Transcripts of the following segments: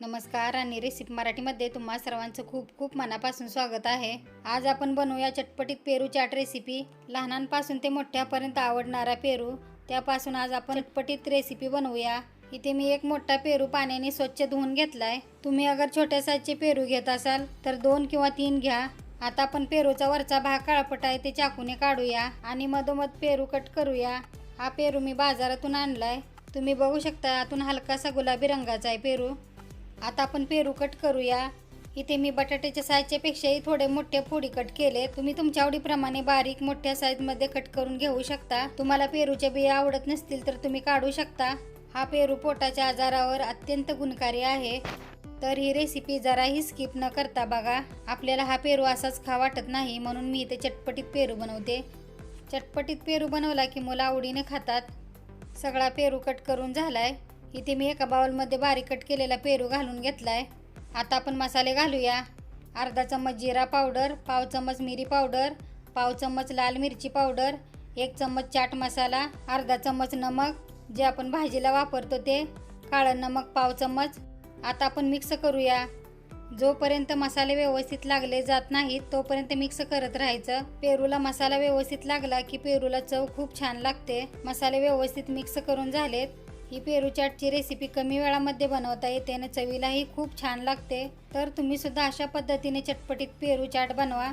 नमस्कार आणि रेसिपी मराठीमध्ये तुम्हा सर्वांचं खूप खूप मनापासून स्वागत आहे. आज आपण बनवूया चटपटीत पेरू चाट रेसिपी लहानांपासून ते मोठ्यापर्यंत आवडणारा पेरू. त्यापासून आज आपण चटपटीत रेसिपी बनवूया. इथे मी एक मोठा पेरू पाण्याने स्वच्छ धुवून घेतलाय. तुम्ही अगर छोट्या साईजचे पेरू घेत असाल तर दोन किंवा तीन घ्या. आता आपण पेरूचा वरचा भाग काळपट आहे ते चाकूने काढूया आणि मधोमध पेरू कट करूया. हा पेरू मी बाजारातून आणलाय. तुम्ही बघू शकता आतून हलकासा गुलाबी रंगाचा आहे पेरू. आता आपण पेरू कट करूया. इथे मी बटाट्याच्या साईजच्यापेक्षाही थोडे मोठे फोडी कट केले. तुम्ही तुमच्या आवडीप्रमाणे बारीक मोठ्या साईजमध्ये कट करून घेऊ शकता. तुम्हाला पेरूच्या बिया आवडत नसतील तर तुम्ही काढू शकता. हा पेरू पोटाच्या आजारावर अत्यंत गुणकारी आहे. तर ही रेसिपी जराही स्किप न करता बघा. आपल्याला हा पेरू असाच खा वाटत नाही म्हणून मी इथे चटपटीत पेरू बनवते. चटपटीत पेरू बनवला की मुलं आवडीने खातात. सगळा पेरू कट करून झालाय. इथे मी एका बाउलमध्ये बारीक कट केलेला पेरू घालून घेतलाय. आता आपण मसाले घालूया. अर्धा चम्मच जिरा पावडर पाव चम्मच मिरी पावडर पाव चम्मच लाल मिरची पावडर एक चम्मच चाट मसाला अर्धा चम्मच नमक जे आपण भाजीला वापरतो ते काळं नमक पाव चम्मच. आता आपण मिक्स करूया. जोपर्यंत मसाले व्यवस्थित लागले जात नाहीत तोपर्यंत मिक्स करत राहायचं. पेरूला मसाला व्यवस्थित लागला की पेरूला चव खूप छान लागते. मसाले व्यवस्थित मिक्स करून झालेत. ही पेरू चाटची रेसिपी कमी वेळामध्ये बनवता येते आणि चवीलाही खूप छान लागते. तर तुम्ही सुद्धा अशा पद्धतीने चटपटीत पेरू चाट बनवा.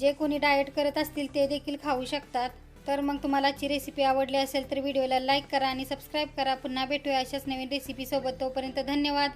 जे कोणी डाएट करत असतील ते देखील खाऊ शकतात. तर मग तुम्हाला आजची रेसिपी आवडली असेल तर व्हिडिओला लाईक करा आणि सबस्क्राईब करा. पुन्हा भेटूया अशाच नवीन रेसिपीसोबत तोपर्यंत धन्यवाद.